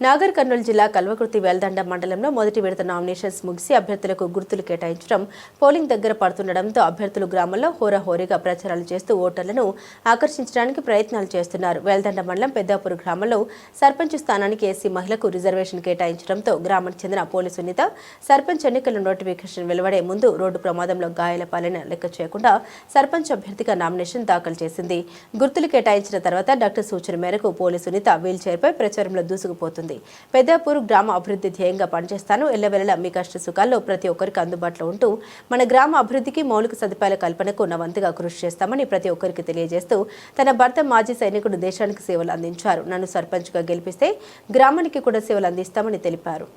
నాగర్ కర్నూలు జిల్లా కల్వకుర్తి వేల్దండ మండలంలో మొదటి విడత నామినేషన్స్ ముగిసి అభ్యర్థులకు గుర్తులు కేటాయించడం పోలింగ్ దగ్గర పడుతుండటంతో అభ్యర్థులు గ్రామంలో హోరాహోరీగా ప్రచారాలు చేస్తూ ఓటర్లను ఆకర్షించడానికి ప్రయత్నాలు చేస్తున్నారు. వేల్దండ మండలం పెద్దాపూర్ గ్రామంలో సర్పంచ్ స్థానానికి ఏసీ మహిళకు రిజర్వేషన్ కేటాయించడంతో గ్రామానికి చెందిన పోలీసు సునీత సర్పంచ్ ఎన్నికల నోటిఫికేషన్ వెలువడే ముందు రోడ్డు ప్రమాదంలో గాయాల పాలైన లెక్క చేయకుండా సర్పంచ్ అభ్యర్థిగా నామినేషన్ దాఖలు చేసింది. గుర్తులు కేటాయించిన తర్వాత డాక్టర్ సూచన మేరకు పోలీసు సునీత వీల్ చైర్పై ప్రచారంలో దూసుకుపోతుంది. పెద్దాపూర్ గ్రామ అభివృద్ధి ధ్యేయంగా పనిచేస్తాను. ఎల్లవెల్లలా మీ కష్ట సుఖాల్లో ప్రతి ఒక్కరికి అందుబాటులో ఉంటూ మన గ్రామ అభివృద్ధికి మౌలిక సదుపాయాల కల్పనకు నా కృషి చేస్తామని ప్రతి ఒక్కరికి తెలియజేస్తూ తన భర్త మాజీ సైనికుడు దేశానికి సేవలు అందించారు. నన్ను సర్పంచ్గా గెలిపిస్తే గ్రామానికి కూడా సేవలు అందిస్తామని తెలిపారు.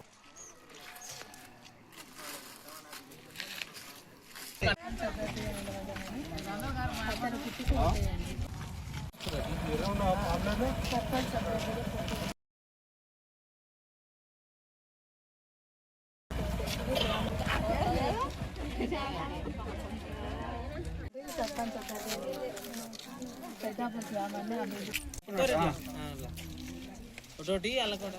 ఒకటి అలా కూడా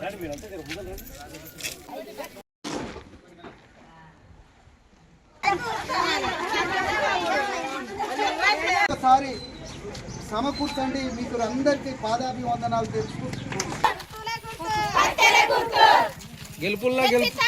ఒకసారి సమకూర్చండి. మీకు అందరికీ పాదాభివందనాలు తెలుసు గెలుపుల్లో గెలుపు.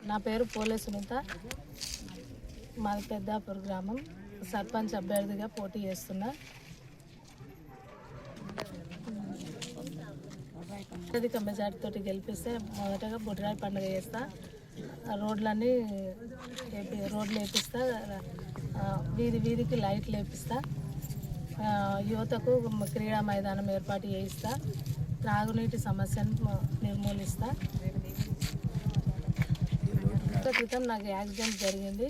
నా పేరు పోలే సునీత. మాది పెద్దాపూర్ గ్రామం. సర్పంచ్ అభ్యర్థిగా పోటీ చేస్తున్నా. అత్యధిక మెజార్టీతో గెలిపిస్తే మొదటగా బుడ్రాయి పండుగ చేస్తా. రోడ్లన్నీ రోడ్లు వేపిస్తా వీధి వీధికి లైట్లు వేపిస్తా యువతకు క్రీడా మైదానం ఏర్పాటు చేయిస్తా. త్రాగునీటి సమస్యను నిర్మూలిస్తా. సంవత్సరాల క్రితం నాకు యాక్సిడెంట్ జరిగింది.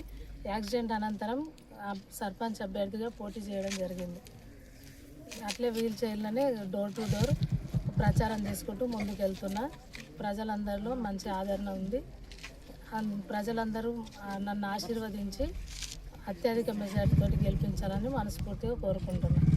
యాక్సిడెంట్ అనంతరం సర్పంచ్ అభ్యర్థిగా పోటీ చేయడం జరిగింది. అట్లే వీల్ చైర్లోనే డోర్ టు డోర్ ప్రచారం చేసుకుంటూ ముందుకు వెళ్తున్నా ప్రజలందరిలో మంచి ఆదరణ ఉంది. అన్- ప్రజలందరూ నన్ను ఆశీర్వదించి అత్యధిక మెజార్టీతో గెలిపించాలని మనస్ఫూర్తిగా కోరుకుంటున్నాను